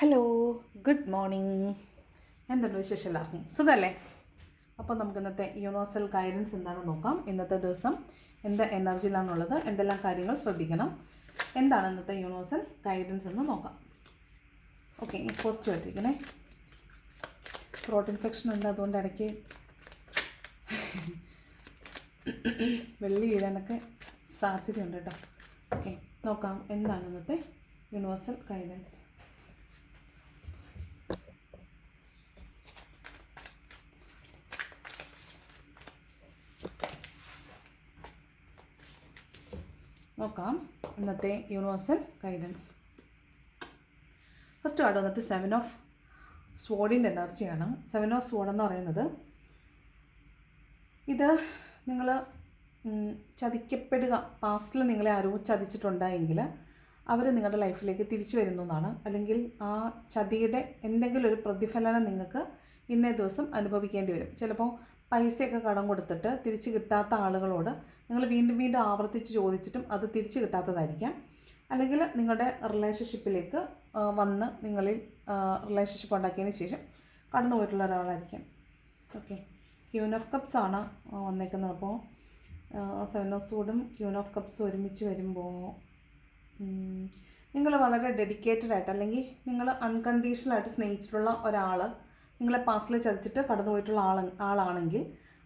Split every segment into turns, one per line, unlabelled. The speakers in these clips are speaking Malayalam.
ഹലോ ഗുഡ് മോർണിംഗ് എന്തുണ്ട് വിശേഷം എല്ലാവർക്കും? സുഖമല്ലേ അപ്പോൾ നമുക്ക് ഇന്നത്തെ യൂണിവേഴ്സൽ ഗൈഡൻസ് എന്താണെന്ന് നോക്കാം. ഇന്നത്തെ ദിവസം എന്ത് എനർജിയിലാണുള്ളത് എന്തെല്ലാം കാര്യങ്ങൾ ശ്രദ്ധിക്കണം എന്താണ് ഇന്നത്തെ യൂണിവേഴ്സൽ ഗൈഡൻസ് എന്ന് നോക്കാം. ഓക്കെ പോസിറ്റീവ് ആയിട്ടിരിക്കണേ. ത്രോട്ട് ഇൻഫെക്ഷൻ ഉണ്ട് അതുകൊണ്ട് ഇടയ്ക്ക് വെള്ളി വീഴാനൊക്കെ സാധ്യതയുണ്ട് കേട്ടോ. ഓക്കെ നോക്കാം എന്താണ് ഇന്നത്തെ യൂണിവേഴ്സൽ ഗൈഡൻസ് നോക്കാം. ഇന്നത്തെ യൂണിവേഴ്സൽ ഗൈഡൻസ് ഫസ്റ്റ് കാർഡ് വന്നിട്ട് സെവൻ ഓഫ് സ്വോഡിന്റെ എനർജിയാണ്. സെവൻ ഓഫ് സ്വോഡ് എന്ന് പറയുന്നത് ഇത് നിങ്ങൾ ചതിക്കപ്പെടുക പാസ്റ്റിൽ നിങ്ങളെ ആരോ ചതിച്ചിട്ടുണ്ടായെങ്കിൽ അവർ നിങ്ങളുടെ ലൈഫിലേക്ക് തിരിച്ചു വരുന്നു എന്നാണ്. അല്ലെങ്കിൽ ആ ചതിയുടെ എന്തെങ്കിലും ഒരു പ്രതിഫലനം നിങ്ങൾക്ക് ഇന്നേ ദിവസം അനുഭവിക്കേണ്ടി വരും. ചിലപ്പോൾ പൈസയൊക്കെ കടം കൊടുത്തിട്ട് തിരിച്ച് കിട്ടാത്ത ആളുകളോട് നിങ്ങൾ വീണ്ടും വീണ്ടും ആവർത്തിച്ച് ചോദിച്ചിട്ടും അത് തിരിച്ച് കിട്ടാത്തതായിരിക്കാം. അല്ലെങ്കിൽ നിങ്ങളുടെ റിലേഷൻഷിപ്പിലേക്ക് വന്ന് നിങ്ങളിൽ റിലേഷൻഷിപ്പ് ഉണ്ടാക്കിയതിന് ശേഷം കടന്നു പോയിട്ടുള്ള ഒരാളായിരിക്കാം. ഓക്കെ ക്യൂൻ ഓഫ് കപ്സ് ആണ് വന്നേക്കുന്നത്. അപ്പോൾ സെവൻ ഓഫ് സൂഡും ക്യൂൻ ഓഫ് കപ്സ് ഒരുമിച്ച് വരുമ്പോൾ നിങ്ങൾ വളരെ ഡെഡിക്കേറ്റഡ് ആയിട്ട് അല്ലെങ്കിൽ നിങ്ങൾ അൺകണ്ടീഷണൽ ആയിട്ട് സ്നേഹിച്ചിട്ടുള്ള ഒരാൾ നിങ്ങളെ പാസ്റ്റിൽ ചതിച്ചിട്ട് കടന്നു പോയിട്ടുള്ള ആൾ ആളാണെങ്കിൽ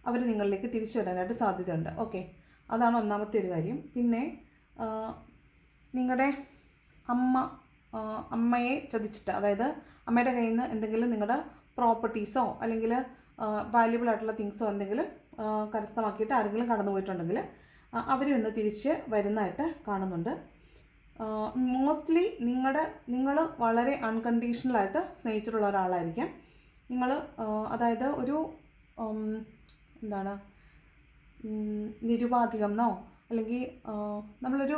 അവർ നിങ്ങളിലേക്ക് തിരിച്ചു വരാനായിട്ട് സാധ്യതയുണ്ട്. ഓക്കെ അതാണ് ഒന്നാമത്തെ ഒരു കാര്യം. പിന്നെ നിങ്ങളുടെ അമ്മ അമ്മയെ ചതിച്ചിട്ട് അതായത് അമ്മയുടെ കയ്യിൽ നിന്ന് എന്തെങ്കിലും നിങ്ങളുടെ പ്രോപ്പർട്ടീസോ അല്ലെങ്കിൽ വാല്യുബിൾ ആയിട്ടുള്ള തിങ്സോ എന്തെങ്കിലും കരസ്ഥമാക്കിയിട്ട് ആരെങ്കിലും കടന്നു പോയിട്ടുണ്ടെങ്കിൽ അവർ ഇന്ന് തിരിച്ച് വരുന്നതായിട്ട് കാണുന്നുണ്ട്. മോസ്റ്റ്ലി നിങ്ങളുടെ നിങ്ങൾ വളരെ അൺകണ്ടീഷണലായിട്ട് സ്നേഹിച്ചിട്ടുള്ള ഒരാളായിരിക്കാം. നിങ്ങൾ അതായത് ഒരു എന്താണ് നിരുപാധികം എന്നോ അല്ലെങ്കിൽ നമ്മളൊരു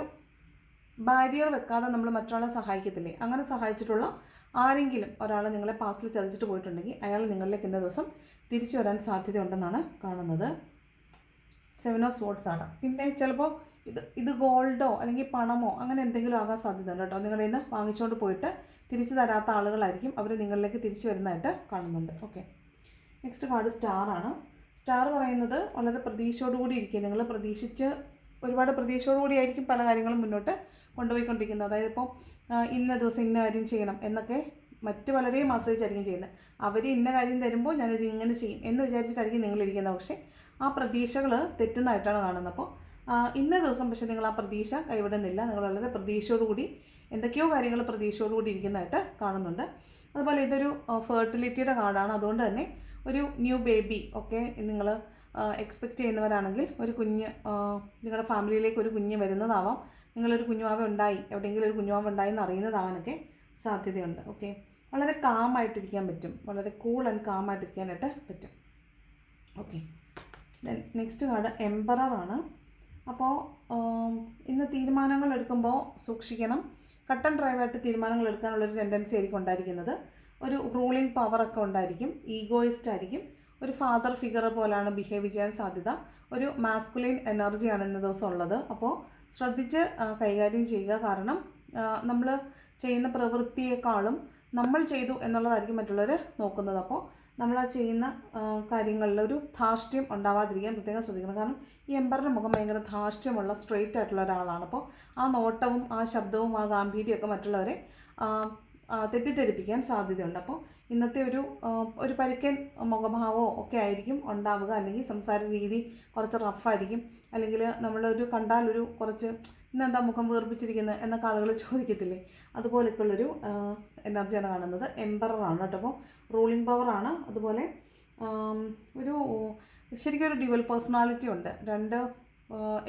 ബാരിയർ വെക്കാതെ നമ്മൾ മറ്റൊരാളെ സഹായിക്കത്തില്ലേ? അങ്ങനെ സഹായിച്ചിട്ടുള്ള ആരെങ്കിലും ഒരാൾ നിങ്ങളെ പാസിൽ ചതിച്ചിട്ട് പോയിട്ടുണ്ടെങ്കിൽ അയാൾ നിങ്ങളിലേക്ക് ഇന്ന ദിവസം തിരിച്ചു വരാൻ സാധ്യതയുണ്ടെന്നാണ് കാണുന്നത്. സെവൻ ഓഫ് സോട്ട്സ് ആണ്. പിന്നെ ചിലപ്പോൾ ഇത് ഇത് ഗോൾഡോ അല്ലെങ്കിൽ പണമോ അങ്ങനെ എന്തെങ്കിലും ആകാൻ സാധ്യതയുണ്ട് കേട്ടോ. നിങ്ങളുടെ നിന്ന് വാങ്ങിച്ചുകൊണ്ട് പോയിട്ട് തിരിച്ചു തരാത്ത ആളുകളായിരിക്കും അവർ നിങ്ങളിലേക്ക് തിരിച്ചു വരുന്നതായിട്ട് കാണുന്നുണ്ട്. ഓക്കെ നെക്സ്റ്റ് കാർഡ് സ്റ്റാർ ആണ്. സ്റ്റാർ പറയുന്നത് വളരെ പ്രതീക്ഷയോടുകൂടി ഇരിക്കുക. നിങ്ങൾ പ്രതീക്ഷിച്ച് ഒരുപാട് പ്രതീക്ഷയോടുകൂടി ആയിരിക്കും പല കാര്യങ്ങളും മുന്നോട്ട് കൊണ്ടുപോയിക്കൊണ്ടിരിക്കുന്നത്. അതായത് ഇപ്പോൾ ഇന്ന ദിവസം ഇന്ന കാര്യം ചെയ്യണം എന്നൊക്കെ മറ്റു പലരെയും ആശ്രയിച്ചായിരിക്കും ചെയ്യുന്നത്. അവർ ഇന്ന കാര്യം തരുമ്പോൾ ഞാനിത് ഇങ്ങനെ ചെയ്യും എന്ന് വിചാരിച്ചിട്ടായിരിക്കും നിങ്ങളിരിക്കുന്നത് പക്ഷേ ആ പ്രതീക്ഷകൾ തെറ്റുന്നതായിട്ടാണ് കാണുന്നത്. അപ്പോൾ ഇന്ന ദിവസം പക്ഷേ നിങ്ങൾ ആ പ്രതീക്ഷ കൈവിടുന്നില്ല. നിങ്ങൾ വളരെ പ്രതീക്ഷയോടുകൂടി എന്തൊക്കെയോ കാര്യങ്ങൾ പ്രതീക്ഷയോടുകൂടി ഇരിക്കുന്നതായിട്ട് കാണുന്നുണ്ട്. അതുപോലെ ഇതൊരു ഫെർട്ടിലിറ്റിയുടെ കാർഡാണ് അതുകൊണ്ട് തന്നെ ഒരു ന്യൂ ബേബി ഒക്കെ നിങ്ങൾ എക്സ്പെക്റ്റ് ചെയ്യുന്നവരാണെങ്കിൽ ഒരു കുഞ്ഞ് നിങ്ങളുടെ ഫാമിലിയിലേക്ക് ഒരു കുഞ്ഞ് വരുന്നതാവാം. നിങ്ങളൊരു കുഞ്ഞുവാവ ഉണ്ടായി. എവിടെയെങ്കിലും ഒരു കുഞ്ഞുവാവ ഉണ്ടായി എന്ന് അറിയുന്നതാവാനൊക്കെ സാധ്യതയുണ്ട്. ഓക്കെ വളരെ കാമായിട്ടിരിക്കാൻ പറ്റും. വളരെ കൂൾ ആൻഡ് കാമായിട്ടിരിക്കാനായിട്ട് പറ്റും. ഓക്കെ ദെൻ നെക്സ്റ്റ് കാർഡ് എംബറാണ് അപ്പോൾ ഇന്ന് തീരുമാനങ്ങൾ എടുക്കുമ്പോൾ സൂക്ഷിക്കണം. കട്ടൺ ഡ്രൈവായിട്ട് തീരുമാനങ്ങൾ എടുക്കാനുള്ളൊരു ടെൻഡൻസി ആയിരിക്കും ഉണ്ടായിരിക്കുന്നത്. ഒരു റൂളിംഗ് പവറൊക്കെ ഉണ്ടായിരിക്കും ഈഗോയിസ്റ്റ് ആയിരിക്കും. ഒരു ഫാദർ ഫിഗർ പോലാണ് ബിഹേവ് ചെയ്യാൻ സാധ്യത. ഒരു മാസ്കുലൈൻ എനർജിയാണ് ഇന്ന ദിവസം ഉള്ളത്. അപ്പോൾ ശ്രദ്ധിച്ച് കൈകാര്യം ചെയ്യുക. കാരണം നമ്മൾ ചെയ്യുന്ന പ്രവൃത്തിയേക്കാളും നമ്മൾ ചെയ്തു എന്നുള്ളതായിരിക്കും മറ്റുള്ളവർ നോക്കുന്നത്. അപ്പോൾ നമ്മൾ ആ ചെയ്യുന്ന കാര്യങ്ങളിൽ ഒരു ധാർഷ്ട്യം ഉണ്ടാവാതിരിക്കാൻ പ്രത്യേകം ശ്രദ്ധിക്കണം. കാരണം ഈ എംബറിന്റെ മുഖം ഭയങ്കര ധാർഷ്ട്യമുള്ള സ്ട്രെയിറ്റ് ആയിട്ടുള്ള ഒരാളാണ്. അപ്പോൾ ആ നോട്ടവും ആ ശബ്ദവും ആ ഗാംഭീര്യമൊക്കെ മറ്റുള്ളവരെ തെറ്റിദ്ധരിപ്പിക്കാൻ സാധ്യതയുണ്ട്. അപ്പോൾ ഇന്നത്തെ ഒരു ഒരു പരിക്കൻ മുഖഭാവമോ ഒക്കെ ആയിരിക്കും ഉണ്ടാവുക. അല്ലെങ്കിൽ സംസാര രീതി കുറച്ച് റഫായിരിക്കും അല്ലെങ്കിൽ നമ്മളൊരു കണ്ടാൽ ഒരു കുറച്ച് ഇന്നെന്താ മുഖം വീർപ്പിച്ചിരിക്കുന്നത് എന്നൊക്കെ ആളുകൾ ചോദിക്കത്തില്ലേ? അതുപോലെയൊക്കെയുള്ളൊരു എനർജിയാണ് കാണുന്നത്. എംബറാണ് കേട്ടോ അപ്പോൾ റൂളിംഗ് പവറാണ് അതുപോലെ ഒരു ശരിക്കും ഒരു ഡ്യുവൽ പേഴ്സണാലിറ്റി ഉണ്ട്. രണ്ട്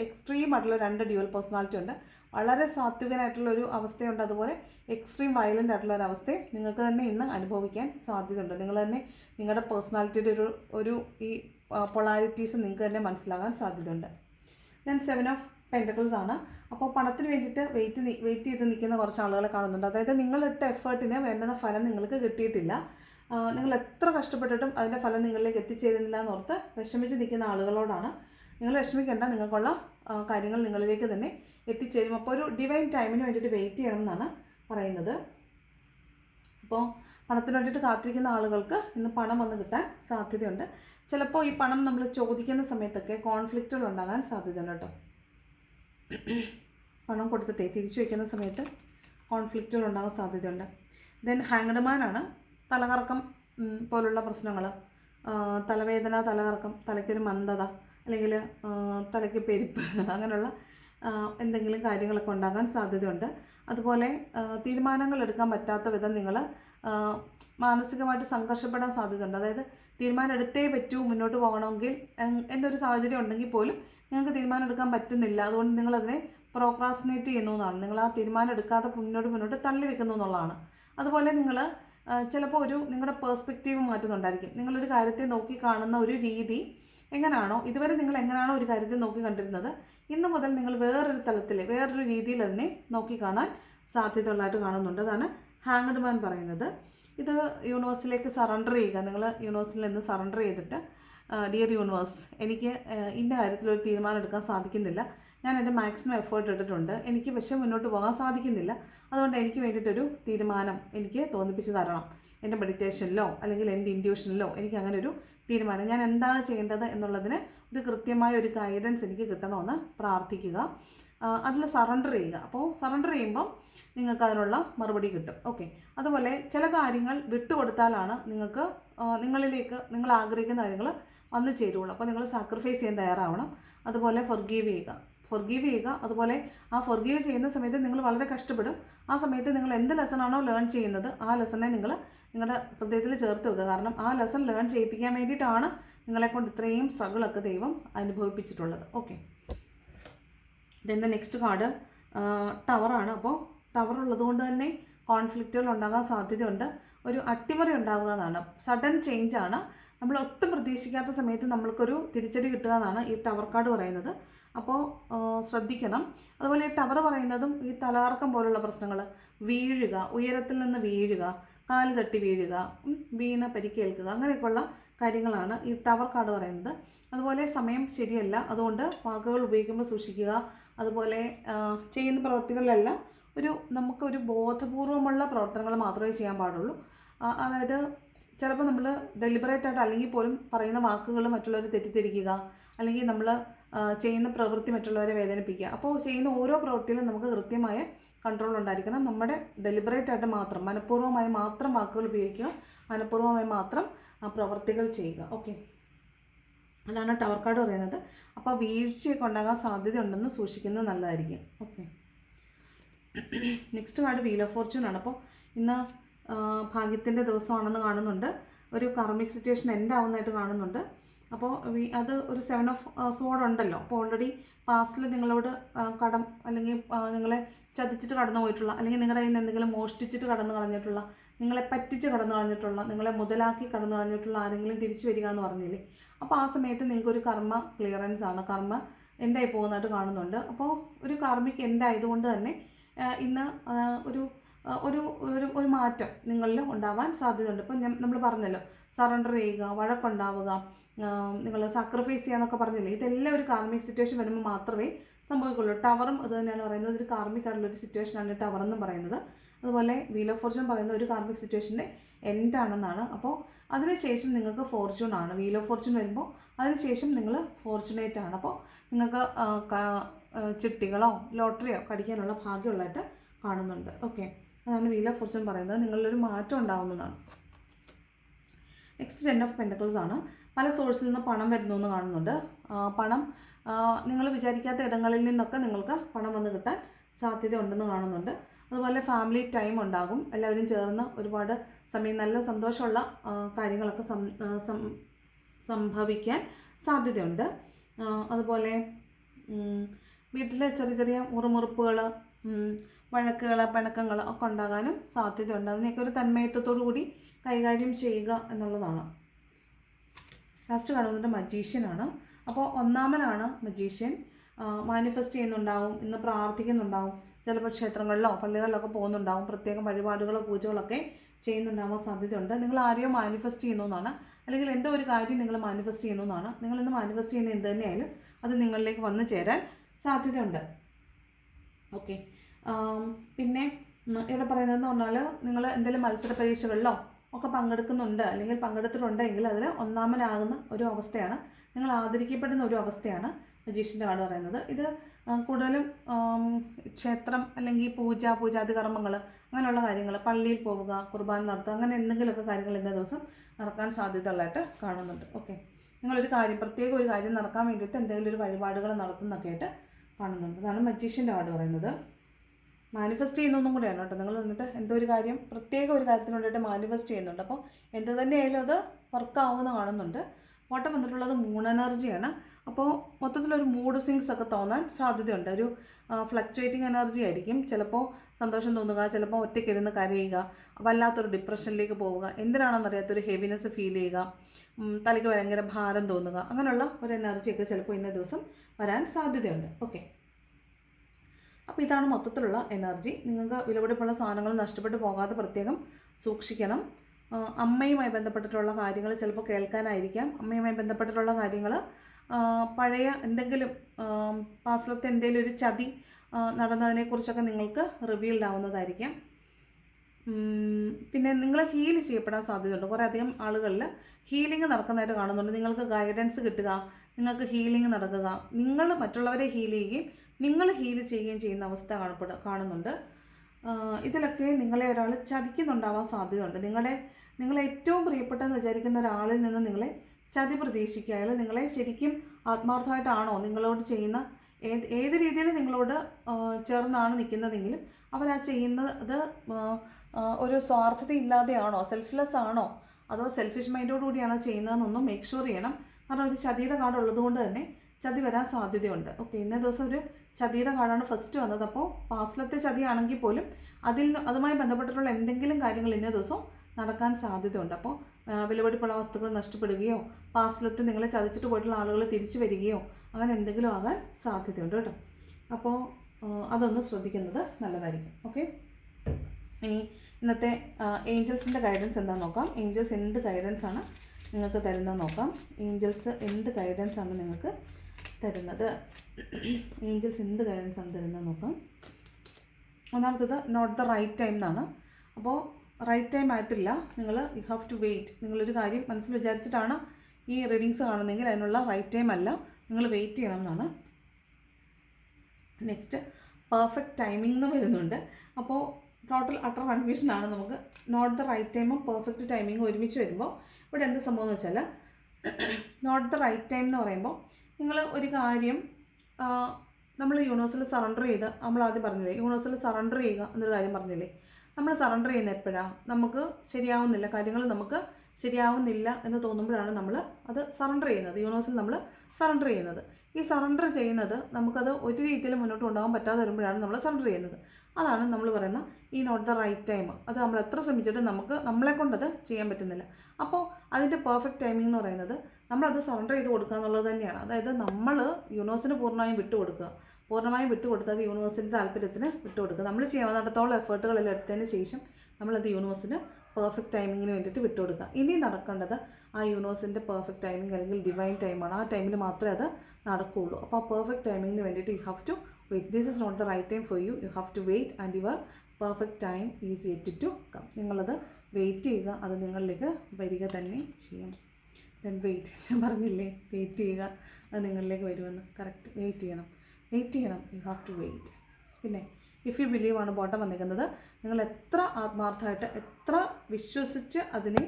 എക്സ്ട്രീം ആയിട്ടുള്ള രണ്ട് ഡ്യുവൽ പേഴ്സണാലിറ്റി ഉണ്ട്. വളരെ സാത്വികനായിട്ടുള്ള ഒരു അവസ്ഥയുണ്ട്. അതുപോലെ എക്സ്ട്രീം വയലന്റ് ആയിട്ടുള്ള ഒരു അവസ്ഥയും നിങ്ങൾക്ക് തന്നെ ഇന്ന് അനുഭവിക്കാൻ സാധ്യതയുണ്ട്. നിങ്ങൾ തന്നെ നിങ്ങളുടെ പേഴ്സണാലിറ്റിയുടെ ഒരു ഒരു ഈ പൊളാരിറ്റീസ് നിങ്ങൾക്ക് തന്നെ മനസ്സിലാകാൻ സാധ്യതയുണ്ട്. ഞാൻ സെവൻ ഓഫ് പെന്റക്കിൾസ് ആണ്. അപ്പോൾ പണത്തിന് വേണ്ടിയിട്ട് വെയിറ്റ് വെയിറ്റ് ചെയ്ത് നിൽക്കുന്ന കുറച്ച് ആളുകളെ കാണുന്നുണ്ട്. അതായത് നിങ്ങളിട്ട എഫേർട്ടിന് വേണ്ടുന്ന ഫലം നിങ്ങൾക്ക് കിട്ടിയിട്ടില്ല. നിങ്ങൾ എത്ര കഷ്ടപ്പെട്ടിട്ടും അതിന്റെ ഫലം നിങ്ങളിലേക്ക് എത്തിച്ചേരുന്നില്ല എന്നോർത്ത് വിഷമിച്ച് നിൽക്കുന്ന ആളുകളോടാണ് നിങ്ങൾ വിഷമിക്കേണ്ട നിങ്ങൾക്കുള്ള കാര്യങ്ങൾ നിങ്ങളിലേക്ക് തന്നെ എത്തിച്ചേരും. അപ്പോൾ ഒരു ഡിവൈൻ ടൈമിന് വേണ്ടിയിട്ട് വെയിറ്റ് ചെയ്യണം എന്നാണ് പറയുന്നത്. അപ്പോൾ പണത്തിന് വേണ്ടിയിട്ട് കാത്തിരിക്കുന്ന ആളുകൾക്ക് ഇന്ന് പണം വന്ന് കിട്ടാൻ സാധ്യതയുണ്ട്. ചിലപ്പോൾ ഈ പണം നമ്മൾ ചോദിക്കുന്ന സമയത്തൊക്കെ കോൺഫ്ലിക്റ്റുകൾ ഉണ്ടാകാൻ സാധ്യതയുണ്ട് കേട്ടോ. പണം കൊടുത്തിട്ടേ തിരിച്ചു വയ്ക്കുന്ന സമയത്ത് കോൺഫ്ലിക്റ്റുകൾ ഉണ്ടാകാൻ സാധ്യതയുണ്ട്. ദെൻ ഹാങ്ഡ്മാനാണ് തലകറക്കം പോലുള്ള പ്രശ്നങ്ങൾ. തലവേദന തലകറക്കം തലയ്ക്കൊരു മന്ദത അല്ലെങ്കിൽ തലയ്ക്ക് പെരുപ്പ് അങ്ങനെയുള്ള എന്തെങ്കിലും കാര്യങ്ങളൊക്കെ ഉണ്ടാകാൻ സാധ്യതയുണ്ട്. അതുപോലെ തീരുമാനങ്ങൾ എടുക്കാൻ പറ്റാത്ത വിധം നിങ്ങൾ മാനസികമായിട്ട് സംഘർഷപ്പെടാൻ സാധ്യതയുണ്ട്. അതായത് തീരുമാനം എടുത്തേ പറ്റൂ മുന്നോട്ട് പോകണമെങ്കിൽ എന്തൊരു സാഹചര്യം ഉണ്ടെങ്കിൽ പോലും നിങ്ങൾക്ക് തീരുമാനം എടുക്കാൻ പറ്റുന്നില്ല. അതുകൊണ്ട് നിങ്ങളതിനെ പ്രോക്രാസിനേറ്റ് ചെയ്യുന്നു എന്നാണ് നിങ്ങൾ ആ തീരുമാനം എടുക്കാതെ മുന്നോട്ട് മുന്നോട്ട് തള്ളി വെക്കുന്നു എന്നുള്ളതാണ്. അതുപോലെ നിങ്ങൾ ചിലപ്പോൾ ഒരു നിങ്ങളുടെ പേഴ്സ്പെക്റ്റീവ് മാറ്റുന്നുണ്ടായിരിക്കും. നിങ്ങളൊരു കാര്യത്തെ നോക്കി കാണുന്ന ഒരു രീതി എങ്ങനെയാണോ ഇതുവരെ നിങ്ങൾ എങ്ങനെയാണോ ഒരു കാര്യത്തെ നോക്കി കണ്ടിരുന്നത് ഇന്ന് മുതൽ നിങ്ങൾ വേറൊരു തലത്തിൽ വേറൊരു രീതിയിൽ അതിനെ നോക്കി കാണാൻ സാധ്യതയുള്ളതായിട്ട് കാണുന്നുണ്ട്. അതാണ് ഹാങ്ഡ് മാൻ പറയുന്നത്. ഇത് യൂണിവേഴ്സിലേക്ക് സറണ്ടർ ചെയ്യുക നിങ്ങൾ യൂണിവേഴ്സിൽ നിന്ന് സറണ്ടർ ചെയ്തിട്ട് ഡിയർ യൂണിവേഴ്സ് എനിക്ക് ഇന്ന കാര്യത്തിൽ ഒരു തീരുമാനം എടുക്കാൻ സാധിക്കുന്നില്ല. ഞാൻ എന്റെ മാക്സിമം എഫേർട്ട് ഇട്ടിട്ടുണ്ട് എനിക്ക് പക്ഷേ മുന്നോട്ട് പോകാൻ സാധിക്കുന്നില്ല. അതുകൊണ്ട് എനിക്ക് വേണ്ടിയിട്ടൊരു തീരുമാനം എനിക്ക് തോന്നിപ്പിച്ച് തരണം. എന്റെ മെഡിറ്റേഷനിലോ അല്ലെങ്കിൽ എന്റെ ഇൻഡ്യൂഷനിലോ എനിക്ക് അങ്ങനെ ഒരു തീരുമാനം. ഞാൻ എന്താണ് ചെയ്യേണ്ടത് എന്നുള്ളതിന് ഒരു കൃത്യമായ ഒരു ഗൈഡൻസ് എനിക്ക് കിട്ടണമെന്ന് പ്രാർത്ഥിക്കുക. അതിൽ സറണ്ടർ ചെയ്യുക. അപ്പോൾ സറണ്ടർ ചെയ്യുമ്പം നിങ്ങൾക്ക് അതിനുള്ള മറുപടി കിട്ടും. ഓക്കെ അതുപോലെ ചില കാര്യങ്ങൾ വിട്ടുകൊടുത്താലാണ് നിങ്ങൾക്ക് നിങ്ങളിലേക്ക് നിങ്ങൾ ആഗ്രഹിക്കുന്ന കാര്യങ്ങൾ വന്നു ചേരുകയുള്ളൂ അപ്പോൾ നിങ്ങൾ സാക്രിഫൈസ് ചെയ്യാൻ തയ്യാറാവണം. അതുപോലെ ഫൊർഗീവ് ചെയ്യുക. ഫൊർഗീവ് ചെയ്യുക. അതുപോലെ ആ ഫൊർഗീവ് ചെയ്യുന്ന സമയത്ത് നിങ്ങൾ വളരെ കഷ്ടപ്പെടും. ആ സമയത്ത് നിങ്ങൾ എന്ത് ആണോ ലേൺ ചെയ്യുന്നത് ആ ലെസണെ നിങ്ങൾ നിങ്ങളുടെ ഹൃദയത്തിൽ ചേർത്ത് വെക്കുക. കാരണം ആ ലെസൺ ലേൺ ചെയ്യിപ്പിക്കാൻ വേണ്ടിയിട്ടാണ് നിങ്ങളെ കൊണ്ട് ഇത്രയും സ്ട്രഗിളൊക്കെ ദൈവം അനുഭവിപ്പിച്ചിട്ടുള്ളത്. ഓക്കെ ദ നെക്സ്റ്റ് കാർഡ് ടവറാണ് അപ്പോൾ ടവർ ഉള്ളതുകൊണ്ട് തന്നെ കോൺഫ്ലിക്റ്റുകൾ ഉണ്ടാകാൻ സാധ്യതയുണ്ട്. ഒരു അട്ടിമറി ഉണ്ടാവുക എന്നാണ്. സഡൻ ആണ്. നമ്മൾ ഒട്ടും പ്രതീക്ഷിക്കാത്ത സമയത്ത് നമ്മൾക്കൊരു തിരിച്ചടി കിട്ടുക എന്നാണ് ഈ ടവർ കാർഡ് പറയുന്നത്. അപ്പോൾ ശ്രദ്ധിക്കണം. അതുപോലെ ഈ ടവർ പറയുന്നതും ഈ തലകറക്കം പോലുള്ള പ്രശ്നങ്ങൾ വീഴുക ഉയരത്തിൽ നിന്ന് വീഴുക കാൽ തട്ടി വീഴുക വീണ പരിക്കേൽക്കുക അങ്ങനെയൊക്കെയുള്ള കാര്യങ്ങളാണ് ഈ ടവർ കാർഡ് പറയുന്നത്. അതുപോലെ സമയം ശരിയല്ല അതുകൊണ്ട് വാക്കുകൾ ഉപയോഗിക്കുമ്പോൾ സൂക്ഷിക്കുക. അതുപോലെ ചെയ്യുന്ന പ്രവർത്തികളിലെല്ലാം ഒരു നമുക്കൊരു ബോധപൂർവമുള്ള പ്രവർത്തനങ്ങൾ മാത്രമേ ചെയ്യാൻ പാടുള്ളൂ. അതായത് ചിലപ്പോൾ നമ്മൾ ഡെലിബറേറ്റ് ആയിട്ട് അല്ലെങ്കിൽ പോലും പറയുന്ന വാക്കുകൾ മറ്റുള്ളവരെ തെറ്റിദ്ധരിക്കുക അല്ലെങ്കിൽ നമ്മൾ ചെയ്യുന്ന പ്രവൃത്തി മറ്റുള്ളവരെ വേദനിപ്പിക്കുക. അപ്പോൾ ചെയ്യുന്ന ഓരോ പ്രവൃത്തിയിലും നമുക്ക് കൃത്യമായ കൺട്രോൾ ഉണ്ടായിരിക്കണം. നമ്മുടെ ഡെലിബറേറ്റ് ആയിട്ട് മാത്രം മനഃപൂർവമായി മാത്രം വാക്കുകൾ ഉപയോഗിക്കുക മനഃപൂർവമായി മാത്രം ആ, പ്രവൃത്തികൾ ചെയ്യുക. ഓക്കെ അതാണ് ടവർ കാർഡ് പറയുന്നത്. അപ്പോൾ വീഴ്ചയൊക്കെ ഉണ്ടാകാൻ സാധ്യതയുണ്ടെന്ന് സൂക്ഷിക്കുന്നത് നല്ലതായിരിക്കും. Okay next card wheel of fortune ആണ്. അപ്പോൾ ഇന്ന് ഭാഗ്യത്തിന്റെ ദിവസമാണെന്ന് കാണുന്നുണ്ട്. ഒരു കർമ്മിക് സിറ്റുവേഷൻ എൻഡ് ആവുന്നതായിട്ട് കാണുന്നുണ്ട്. അപ്പോൾ അത് ഒരു സെവൻ ഓഫ് സോഡ് ഉണ്ടല്ലോ. അപ്പോൾ ഓൾറെഡി പാസ്റ്റിൽ നിങ്ങളോട് കടം അല്ലെങ്കിൽ നിങ്ങളെ ചതിച്ചിട്ട് കടന്നു പോയിട്ടുള്ള അല്ലെങ്കിൽ നിങ്ങളുടെ കയ്യിൽ നിന്ന് എന്തെങ്കിലും മോഷ്ടിച്ചിട്ട് കടന്നു കളഞ്ഞിട്ടുള്ള നിങ്ങളെ പറ്റിച്ച് കടന്നു കളഞ്ഞിട്ടുള്ള നിങ്ങളെ മുതലാക്കി കടന്നു കളഞ്ഞിട്ടുള്ള ആരെങ്കിലും തിരിച്ചു വരിക എന്ന് പറഞ്ഞില്ലേ? അപ്പോൾ ആ സമയത്ത് നിങ്ങൾക്കൊരു കർമ്മ ക്ലിയറൻസ് ആണ്. കർമ്മ എൻഡായി പോകുന്നതായിട്ട് കാണുന്നുണ്ട്. അപ്പോൾ ഒരു കാർമിക് എൻഡായതുകൊണ്ട് തന്നെ ഇന്ന് ഒരു ഒരു ഒരു ഒരു മാറ്റം നിങ്ങളിൽ ഉണ്ടാവാൻ സാധ്യതയുണ്ട്. ഇപ്പം നമ്മൾ പറഞ്ഞല്ലോ സറണ്ടർ ചെയ്യുക വഴക്കുണ്ടാവുക നിങ്ങൾ സാക്രിഫൈസ് ചെയ്യാന്നൊക്കെ പറഞ്ഞില്ലേ? ഇതെല്ലാം ഒരു കാർമിക് സിറ്റുവേഷൻ വരുമ്പോൾ മാത്രമേ സംഭവിക്കുള്ളൂ. ടവറും അത് തന്നെയാണ് പറയുന്നത്. ഒരു കാർമിക് ആയിട്ടുള്ള ഒരു സിറ്റുവേഷനാണ് ടവർ എന്നും പറയുന്നത്. അതുപോലെ വീൽ ഓഫ് ഫോർച്യൂൺ പറയുന്ന ഒരു കാർമിക് സിറ്റുവേഷന്റെ എൻഡ് ആണെന്നാണ്. അപ്പോൾ അതിനുശേഷം നിങ്ങൾക്ക് ഫോർച്യൂൺ ആണ്. വീൽ ഓഫ് ഫോർച്യൂൺ വരുമ്പോൾ അതിനുശേഷം നിങ്ങൾ ഫോർച്യുനേറ്റ് ആണ്. അപ്പോൾ നിങ്ങൾക്ക് ചിട്ടികളോ ലോട്ടറിയോ കടിക്കാനുള്ള ഭാഗ്യമുള്ളതായിട്ട് കാണുന്നുണ്ട്. ഓക്കെ അതാണ് വീൽ ഓഫ് ഫോർച്യൂൺ പറയുന്നത്. നിങ്ങളിലൊരു മാറ്റം ഉണ്ടാവുന്നതാണ്. നെക്സ്റ്റ് ടെൻ ഓഫ് പെന്റക്കിൾസ് ആണ്. പല സോഴ്സിൽ നിന്ന് പണം വരുന്നു എന്ന് കാണുന്നുണ്ട് പണം നിങ്ങൾ വിചാരിക്കാത്ത ഇടങ്ങളിൽ നിന്നൊക്കെ നിങ്ങൾക്ക് പണം വന്ന് കിട്ടാൻ സാധ്യത ഉണ്ടെന്ന് കാണുന്നുണ്ട്. അതുപോലെ ഫാമിലി ടൈം ഉണ്ടാകും. എല്ലാവരും ചേർന്ന് ഒരുപാട് സമയം നല്ല സന്തോഷമുള്ള കാര്യങ്ങളൊക്കെ സംഭവിക്കാൻ സാധ്യതയുണ്ട്. അതുപോലെ വീട്ടിലെ ചെറിയ ചെറിയ മുറുമുറുപ്പുകൾ വഴക്കുകൾ പിണക്കങ്ങൾ ഒക്കെ ഉണ്ടാകാനും സാധ്യതയുണ്ട്. അതിനെയൊക്കെ ഒരു തന്മയത്വത്തോടു കൂടി കൈകാര്യം ചെയ്യുക എന്നുള്ളതാണ്. ലാസ്റ്റ് കാണുന്നത് മജീഷ്യനാണ്. അപ്പോൾ ഒന്നാമനാണ് മജീഷ്യൻ. മാനിഫെസ്റ്റ് ചെയ്യുന്നുണ്ടാവും ഇന്ന് പ്രാർത്ഥിക്കുന്നുണ്ടാവും. ചിലപ്പോൾ ക്ഷേത്രങ്ങളിലോ പള്ളികളിലൊക്കെ പോകുന്നുണ്ടാവും. പ്രത്യേകം വഴിപാടുകളോ പൂജകളൊക്കെ ചെയ്യുന്നുണ്ടാവാൻ സാധ്യതയുണ്ട്. നിങ്ങൾ ആരെയോ മാനിഫെസ്റ്റ് ചെയ്യുന്നു എന്നാണ്. അല്ലെങ്കിൽ എന്തോ ഒരു കാര്യം നിങ്ങൾ മാനിഫെസ്റ്റ് ചെയ്യുന്നു എന്നാണ്. നിങ്ങൾ ഇന്ന് മാനിഫെസ്റ്റ് ചെയ്യുന്ന എന്ത് തന്നെയായാലും അത് നിങ്ങളിലേക്ക് വന്നു ചേരാൻ സാധ്യതയുണ്ട്. ഓക്കെ പിന്നെ ഇവിടെ പറയുന്നതെന്ന് പറഞ്ഞാൽ നിങ്ങൾ എന്തെങ്കിലും മത്സര പരീക്ഷകളിലോ ഒക്കെ പങ്കെടുക്കുന്നുണ്ട് അല്ലെങ്കിൽ പങ്കെടുത്തിട്ടുണ്ടെങ്കിൽ അതിൽ ഒന്നാമനാകുന്ന ഒരു അവസ്ഥയാണ്. നിങ്ങൾ ആദരിക്കപ്പെടുന്ന ഒരു അവസ്ഥയാണ് മജീഷ്യന്റെ കാർഡ് പറയുന്നത്. ഇത് കൂടുതലും ക്ഷേത്രം അല്ലെങ്കിൽ പൂജ പൂജാതി കർമ്മങ്ങൾ അങ്ങനെയുള്ള കാര്യങ്ങൾ പള്ളിയിൽ പോവുക കുർബാന നടത്തുക അങ്ങനെ എന്തെങ്കിലുമൊക്കെ കാര്യങ്ങൾ ഇന്ന ദിവസം നടക്കാൻ സാധ്യതയുള്ളതായിട്ട് കാണുന്നുണ്ട്. ഓക്കെ. നിങ്ങളൊരു കാര്യം പ്രത്യേക ഒരു കാര്യം നടക്കാൻ വേണ്ടിയിട്ട് എന്തെങ്കിലും ഒരു വഴിപാടുകൾ നടത്തുന്നൊക്കെ ആയിട്ട് കാണുന്നുണ്ട്. അതാണ് മജീഷ്യന്റെ കാർഡ് പറയുന്നത്. മാനിഫെസ്റ്റ് ചെയ്യുന്നൊന്നും കൂടെയാണ് കേട്ടോ. നിങ്ങൾ നിന്നിട്ട് എന്തോ ഒരു കാര്യം പ്രത്യേക ഒരു കാര്യത്തിന് വേണ്ടിയിട്ട് മാനിഫെസ്റ്റ് ചെയ്യുന്നുണ്ട്. അപ്പോൾ എന്ത് തന്നെയായാലും അത് വർക്കാവുമെന്ന് കാണുന്നുണ്ട്. ഓട്ടം വന്നിട്ടുള്ളത് മൂൺ എനർജിയാണ് അപ്പോൾ മൊത്തത്തിലൊരു മൂഡ് സ്വിങ്സ് ഒക്കെ തോന്നാൻ സാധ്യതയുണ്ട്. ഒരു ഫ്ലക്ച്വേറ്റിംഗ് എനർജി ആയിരിക്കും. ചിലപ്പോൾ സന്തോഷം തോന്നുക ചിലപ്പോൾ ഒറ്റയ്ക്കിരുന്ന് കരയുക വല്ലാത്തൊരു ഡിപ്രഷനിലേക്ക് പോവുക എന്തിനാണെന്നറിയാത്തൊരു ഹെവിനെസ് ഫീൽ ചെയ്യുക തലയ്ക്ക് ഭയങ്കര ഭാരം തോന്നുക അങ്ങനെയുള്ള ഒരു എനർജിയൊക്കെ ചിലപ്പോൾ ഇന്ന ദിവസം വരാൻ സാധ്യതയുണ്ട്. ഓക്കെ അപ്പോൾ ഇതാണ് മൊത്തത്തിലുള്ള എനർജി. നിങ്ങൾക്ക് വിലപിടിപ്പുള്ള സാധനങ്ങൾ നഷ്ടപ്പെട്ടു പോകാതെ പ്രത്യേകം സൂക്ഷിക്കണം. അമ്മയുമായി ബന്ധപ്പെട്ടിട്ടുള്ള കാര്യങ്ങൾ ചിലപ്പോൾ കേൾക്കാനായിരിക്കാം. അമ്മയുമായി ബന്ധപ്പെട്ടിട്ടുള്ള കാര്യങ്ങൾ പഴയ എന്തെങ്കിലും പാസ്ലത്തെ എന്തെങ്കിലും ഒരു ചതി നടന്നതിനെക്കുറിച്ചൊക്കെ നിങ്ങൾക്ക് റിവീൽഡ് ആവുന്നതായിരിക്കാം. പിന്നെ നിങ്ങൾ ഹീൽ ചെയ്യപ്പെടാൻ സാധ്യതയുണ്ട്. കുറേ അധികം ആളുകളിൽ ഹീലിംഗ് നടക്കുന്നതായിട്ട് കാണുന്നുണ്ട്. നിങ്ങൾക്ക് ഗൈഡൻസ് കിട്ടുക നിങ്ങൾക്ക് ഹീലിംഗ് നടക്കുക. നിങ്ങൾ മറ്റുള്ളവരെ ഹീൽ ചെയ്യുകയും നിങ്ങൾ ഹീൽ ചെയ്യുകയും ചെയ്യുന്ന അവസ്ഥ കാണപ്പെട കാണുന്നുണ്ട്. ഇതിലൊക്കെ നിങ്ങളെ ഒരാൾ ചതിക്കുന്നുണ്ടാവാൻ സാധ്യതയുണ്ട്. നിങ്ങളെ നിങ്ങളെ ഏറ്റവും പ്രിയപ്പെട്ടെന്ന് വിചാരിക്കുന്ന ഒരാളിൽ നിന്ന് നിങ്ങളെ ചതി പ്രതീക്ഷിക്കുക. അയാൾ നിങ്ങളെ ശരിക്കും ആത്മാർത്ഥമായിട്ടാണോ നിങ്ങളോട് ചെയ്യുന്ന ഏത് ഏത് രീതിയിൽ നിങ്ങളോട് ചേർന്നാണ് നിൽക്കുന്നതെങ്കിലും അവരാ ചെയ്യുന്നത് ഒരു സ്വാർത്ഥത ഇല്ലാതെയാണോ സെൽഫ്ലെസ് ആണോ അതോ സെൽഫിഷ് മൈൻഡോട് കൂടിയാണോ ചെയ്യുന്നതെന്നൊന്നും മേക്ക് ഷുവർ ചെയ്യണം. കാരണം ഒരു ചതിയുടെ കാർഡ് ഉള്ളതുകൊണ്ട് തന്നെ ചതി വരാൻ സാധ്യതയുണ്ട്. ഓക്കെ ഇന്നേ ദിവസം ഒരു ചതിയുടെ കാർഡാണ് ഫസ്റ്റ് വന്നത്. അപ്പോൾ പാസ്ലത്തെ ചതിയാണെങ്കിൽ പോലും അതിൽ അതുമായി ബന്ധപ്പെട്ടിട്ടുള്ള എന്തെങ്കിലും കാര്യങ്ങൾ ഇന്നേ ദിവസം നടക്കാൻ സാധ്യതയുണ്ട്. അപ്പോൾ വിലപിടിപ്പുള്ള വസ്തുക്കൾ നഷ്ടപ്പെടുകയോ പാസ്ലത്ത് നിങ്ങളെ ചതിച്ചിട്ട് പോയിട്ടുള്ള ആളുകൾ തിരിച്ചു വരികയോ അങ്ങനെ എന്തെങ്കിലും ആകാൻ സാധ്യതയുണ്ട് കേട്ടോ. അപ്പോൾ അതൊന്ന് ശ്രദ്ധിക്കുന്നത് നല്ലതായിരിക്കും. ഓക്കെ? ഇനി ഇന്നത്തെ ഏഞ്ചൽസിന്റെ ഗൈഡൻസ് എന്താണെന്ന് നോക്കാം. ഏഞ്ചൽസ് എന്ത് ഗൈഡൻസ് ആണ് നിങ്ങൾക്ക് തരുന്നത് നോക്കാം. ഏഞ്ചൽസ് എന്ത് ഗൈഡൻസ് ആണ് നിങ്ങൾക്ക് തരുന്നത്. ഏഞ്ചൽസ് എന്ത് ഗൈഡൻസ് ആണ് തരുന്നത് നോക്കാം. ഒന്നാമത്തത് നോട്ട് ദ റൈറ്റ് ടൈം എന്നാണ്. അപ്പോൾ റൈറ്റ് ടൈം ആയിട്ടില്ല. നിങ്ങൾ യു ഹാവ് ടു വെയിറ്റ് നിങ്ങളൊരു കാര്യം മനസ്സിൽ വിചാരിച്ചിട്ടാണ് ഈ റീഡിങ്സ് കാണുന്നതെങ്കിൽ അതിനുള്ള റൈറ്റ് ടൈം അല്ല. നിങ്ങൾ വെയിറ്റ് ചെയ്യണം എന്നാണ്. നെക്സ്റ്റ് പെർഫെക്റ്റ് ടൈമിംഗ് എന്ന് വരുന്നുണ്ട്. അപ്പോൾ ടോട്ടൽ അട്ടർ കൺഫ്യൂഷനാണ് നമുക്ക് നോട്ട് ദ റൈറ്റ് ടൈമും പെർഫെക്റ്റ് ടൈമിങ്ങും ഒരുമിച്ച് വരുമ്പോൾ ഇവിടെ എന്ത് സംഭവം എന്ന് വെച്ചാൽ നോട്ട് ദ റൈറ്റ് ടൈം എന്ന് പറയുമ്പോൾ നിങ്ങൾ ഒരു കാര്യം നമ്മൾ യൂണിവേഴ്സിൽ സറണ്ടർ ചെയ്ത് നമ്മൾ ആദ്യം പറഞ്ഞില്ലേ യൂണിവേഴ്സിൽ സറണ്ടർ ചെയ്യുക എന്നൊരു കാര്യം പറഞ്ഞില്ലേ? നമ്മൾ സറണ്ടർ ചെയ്യുന്ന എപ്പോഴാണ് നമുക്ക് ശരിയാവുന്നില്ല കാര്യങ്ങൾ നമുക്ക് ശരിയാവുന്നില്ല എന്ന് തോന്നുമ്പോഴാണ് നമ്മൾ അത് സറണ്ടർ ചെയ്യുന്നത്. യൂണിവേഴ്സിൽ നമ്മൾ സറണ്ടർ ചെയ്യുന്നത്. ഈ സറണ്ടർ ചെയ്യുന്നത് നമുക്കത് ഒരു രീതിയിൽ മുന്നോട്ട് കൊണ്ടുപോകാൻ പറ്റാതെ വരുമ്പോഴാണ് നമ്മൾ സറണ്ടർ ചെയ്യുന്നത്. അതാണ് നമ്മൾ പറയുന്ന ഈ നോട്ട് ദ റൈറ്റ് ടൈം അത് നമ്മൾ എത്ര ശ്രമിച്ചിട്ടും നമുക്ക് നമ്മളെ കൊണ്ടത് ചെയ്യാൻ പറ്റുന്നില്ല. അപ്പോൾ അതിന്റെ പെർഫെക്റ്റ് ടൈമിംഗ് എന്ന് പറയുന്നത് നമ്മളത് സറണ്ടർ ചെയ്ത് കൊടുക്കുക എന്നുള്ളത് തന്നെയാണ്. അതായത് നമ്മൾ യൂണിവേഴ്സിന് പൂർണമായും വിട്ടുകൊടുക്കുക പൂർണമായും വിട്ടുകൊടുത്തത് യൂണിവേഴ്സിന്റെ താല്പര്യത്തിന് വിട്ടുകൊടുക്കുക നമ്മൾ ചെയ്യാവുന്നിടത്തോളം എഫേർട്ടുകളെല്ലാം എടുത്തതിന് ശേഷം നമ്മളത് യൂണിവേഴ്സിന് പെർഫെക്റ്റ് ടൈമിങ്ങിന് വേണ്ടിയിട്ട് വിട്ടുകൊടുക്കുക ഇനി നടക്കേണ്ടത് ആ യൂണിവേഴ്സിന്റെ പെർഫെക്റ്റ് ടൈമിംഗ് അല്ലെങ്കിൽ ഡിവൈൻ ടൈമാണ് ആ ടൈമിൽ മാത്രമേ അത് നടക്കുകയുള്ളൂ. അപ്പോൾ ആ പെർഫെക്റ്റ് ടൈമിങ്ങിന് വേണ്ടിയിട്ട് you have to wait this is not the right time for you you have to wait and your perfect time is yet to come നിങ്ങളത് വെയിറ്റ് ചെയ്യുക. അത് നിങ്ങളിലേക്ക് വരിക തന്നെ ചെയ്യും. ദെൻ വെയിറ്റ് ഞാൻ പറഞ്ഞില്ലേ? വെയിറ്റ് ചെയ്യുക. അത് നിങ്ങളിലേക്ക് വരുമെന്ന്. കറക്റ്റ് വെയിറ്റ് ചെയ്യണം. വെയിറ്റ് ചെയ്യണം. യു ഹാവ് ടു വെയിറ്റ് പിന്നെ ഇഫ് യു ബിലീവ് ആണ് ബോട്ടം വന്നിരിക്കുന്നത് നിങ്ങൾ എത്ര ആത്മാർത്ഥമായിട്ട് എത്ര വിശ്വസിച്ച് അതിനെ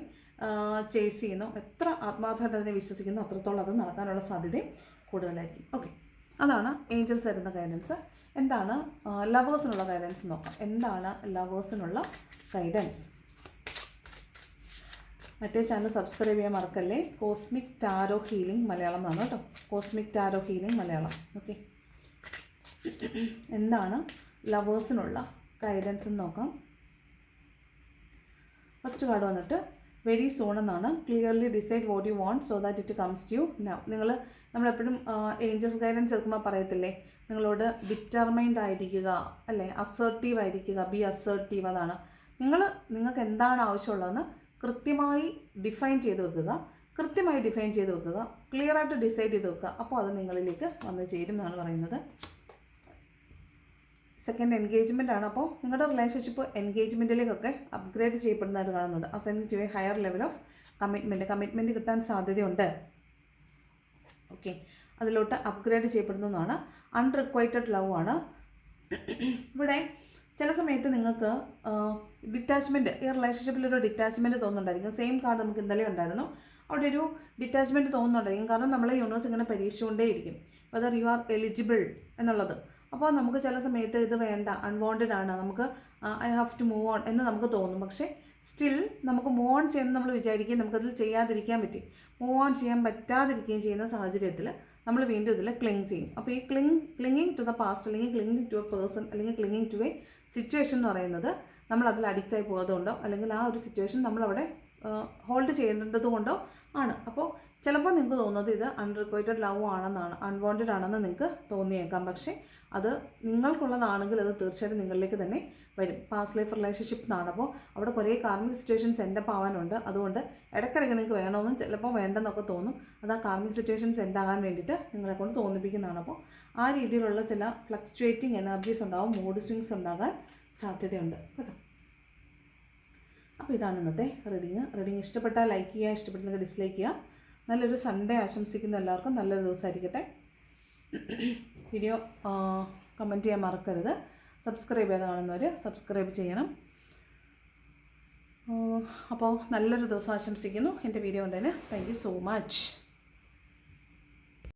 ചേസ് ചെയ്യുന്നു എത്ര ആത്മാർത്ഥമായിട്ട് അതിനെ വിശ്വസിക്കുന്നു അത്രത്തോളം അത് നടക്കാനുള്ള സാധ്യതയും കൂടുതലായിരിക്കും. ഓക്കെ അതാണ് ഏഞ്ചൽസ് തരുന്ന ഗൈഡൻസ് എന്താണ് ലവേഴ്സിനുള്ള ഗൈഡൻസ് നോക്കാം. എന്താണ് ലവേഴ്സിനുള്ള ഗൈഡൻസ് മറ്റേ ചാനൽ സബ്സ്ക്രൈബ് ചെയ്യാൻ മറക്കല്ലേ? കോസ്മിക് ടാരോ ഹീലിംഗ് മലയാളം എന്നാണ് കേട്ടോ. Cosmic tarot healing Malayalam. Okay എന്താണ് ലവേഴ്സിനുള്ള ഗൈഡൻസ് എന്ന് നോക്കാം. ഫസ്റ്റ് കാർഡ് വന്നിട്ട് വെരി സോൺ എന്നാണ്. Clearly decide what you want so that it comes to you now നിങ്ങൾ നമ്മളെപ്പോഴും ഏഞ്ചൽസ് ഗൈഡൻസ് എടുക്കുമ്പോൾ പറയത്തില്ലേ? നിങ്ങളോട് ഡിറ്റർമൈൻഡ് ആയിരിക്കുക അല്ലേ? അസേർട്ടീവ് ആയിരിക്കുക ബി അസേർട്ടീവ് അതാണ്. നിങ്ങൾ നിങ്ങൾക്ക് എന്താണ് ആവശ്യമുള്ളതെന്ന് കൃത്യമായി ഡിഫൈൻ ചെയ്ത് വെക്കുക. കൃത്യമായി ഡിഫൈൻ ചെയ്ത് വെക്കുക. ക്ലിയർ ആയിട്ട് ഡിസൈഡ് ചെയ്ത് വെക്കുക. അപ്പോൾ അത് നിങ്ങളിലേക്ക് വന്ന് ചേരും എന്നാണ് പറയുന്നത്. സെക്കൻഡ് എൻഗേജ്മെന്റ് ആണ്. അപ്പോൾ നിങ്ങളുടെ റിലേഷൻഷിപ്പ് എൻഗേജ്മെന്റിലേക്കൊക്കെ അപ്ഗ്രേഡ് ചെയ്യപ്പെടുന്നതായിട്ട് കാണുന്നുണ്ട്. Assign to a higher level of commitment commitment കിട്ടാൻ സാധ്യതയുണ്ട്. ഓക്കെ അതിലോട്ട് അപ്ഗ്രേഡ് ചെയ്യപ്പെടുന്നതാണ്. അൺറിക്വൈറ്റഡ് ലവ് ആണ്. ഇവിടെ ചില സമയത്ത് നിങ്ങൾക്ക് ഡിറ്റാച്ച്മെന്റ് ഈ റിലേഷൻഷിപ്പിൽ ഒരു ഡിറ്റാച്ച്മെന്റ് തോന്നുന്നുണ്ടായിരിക്കും. സെയിം കാർഡ് നമുക്ക് ഇന്നലെ ഉണ്ടായിരുന്നു. അവിടെ ഒരു ഡിറ്റാച്ച്മെന്റ് തോന്നുന്നുണ്ടായിരിക്കും. കാരണം നമ്മളെ യൂണിവേഴ്സ് ഇങ്ങനെ പരീക്ഷിച്ചുകൊണ്ടേയിരിക്കും. വെതർ യു ആർ എലിജിബിൾ എന്നുള്ളത്. അപ്പോൾ നമുക്ക് ചില സമയത്ത് ഇത് വേണ്ട അൺവാണ്ടഡ് ആണ്. നമുക്ക് I have to move on എന്ന് നമുക്ക് തോന്നും. പക്ഷേ സ്റ്റിൽ നമുക്ക് മൂവ് ഓൺ ചെയ്യണം നമ്മൾ വിചാരിക്കുകയും നമുക്കതിൽ ചെയ്യാതിരിക്കാൻ പറ്റി. മൂവ് ഓൺ ചെയ്യാൻ പറ്റാതിരിക്കുകയും ചെയ്യുന്ന സാഹചര്യത്തിൽ നമ്മൾ വീണ്ടും ഇതിൽ ക്ലിങ് ചെയ്യും. അപ്പോൾ ഈ cling clinging to the past അല്ലെങ്കിൽ ക്ലിങ്ങിങ് ടു എ പേഴ്സൺ അല്ലെങ്കിൽ ക്ലിങ്ങിങ് ടു എ സിറ്റുവേഷൻ എന്ന് പറയുന്നത് നമ്മൾ അതിൽ അഡിക്റ്റ് അഡിക്റ്റായി പോയതുകൊണ്ടോ അല്ലെങ്കിൽ ആ ഒരു സിറ്റുവേഷൻ നമ്മളവിടെ ഹോൾഡ് ചെയ്യേണ്ടത് കൊണ്ടോ ആണ്. അപ്പോൾ ചിലപ്പോൾ നിങ്ങൾക്ക് തോന്നുന്നത് ഇത് അൺറിക്വൈറ്റഡ് ലവ് ആണെന്നാണ് അൺവാണ്ടഡ് ആണെന്ന് നിങ്ങൾക്ക് തോന്നിയേക്കാം. പക്ഷേ അത് നിങ്ങൾക്കുള്ളതാണെങ്കിൽ അത് തീർച്ചയായിട്ടും നിങ്ങളിലേക്ക് തന്നെ വരും. പാസ് ലൈഫ് റിലേഷൻഷിപ്പ് എന്നാണ് അപ്പോൾ അവിടെ കുറേ കാർമിക് സിറ്റുവേഷൻസ് എൻഡപ്പ് ആവാനുണ്ട്. അതുകൊണ്ട് ഇടയ്ക്കിടയ്ക്ക് നിങ്ങൾക്ക് വേണമെന്നും ചിലപ്പോൾ വേണ്ടെന്നൊക്കെ തോന്നും. അത് ആ കാർമിക് സിറ്റുവേഷൻസ് എൻഡാകാൻ വേണ്ടിയിട്ട് നിങ്ങളെ കൊണ്ട് തോന്നിപ്പിക്കുന്നതാണ് അപ്പോൾ ആ രീതിയിലുള്ള ചില ഫ്ലക്ച്വേറ്റിംഗ് എനർജീസ് ഉണ്ടാവും. മൂഡ് സ്വിങ്സ് ഉണ്ടാകാൻ സാധ്യതയുണ്ട്. കേട്ടോ? അപ്പോൾ ഇതാണ് ഇന്നത്തെ റീഡിങ് റീഡിങ് ഇഷ്ടപ്പെട്ടാൽ ലൈക്ക് ചെയ്യുക ഇഷ്ടപ്പെട്ടില്ലെങ്കിൽ ഡിസ്ലൈക്ക് ചെയ്യുക. നല്ലൊരു സൺഡേ ആശംസിക്കുന്ന എല്ലാവർക്കും. നല്ലൊരു ദിവസമായിരിക്കട്ടെ. വീഡിയോ കമന്റ് ചെയ്യാൻ മറക്കരുത്. സബ്സ്ക്രൈബ് ചെയ്ത് കാണുന്നവർ സബ്സ്ക്രൈബ് ചെയ്യണം. അപ്പോൾ നല്ലൊരു ദിവസം ആശംസിക്കുന്നു. എന്റെ വീഡിയോ ഉണ്ടതിന് താങ്ക് സോ മച്ച്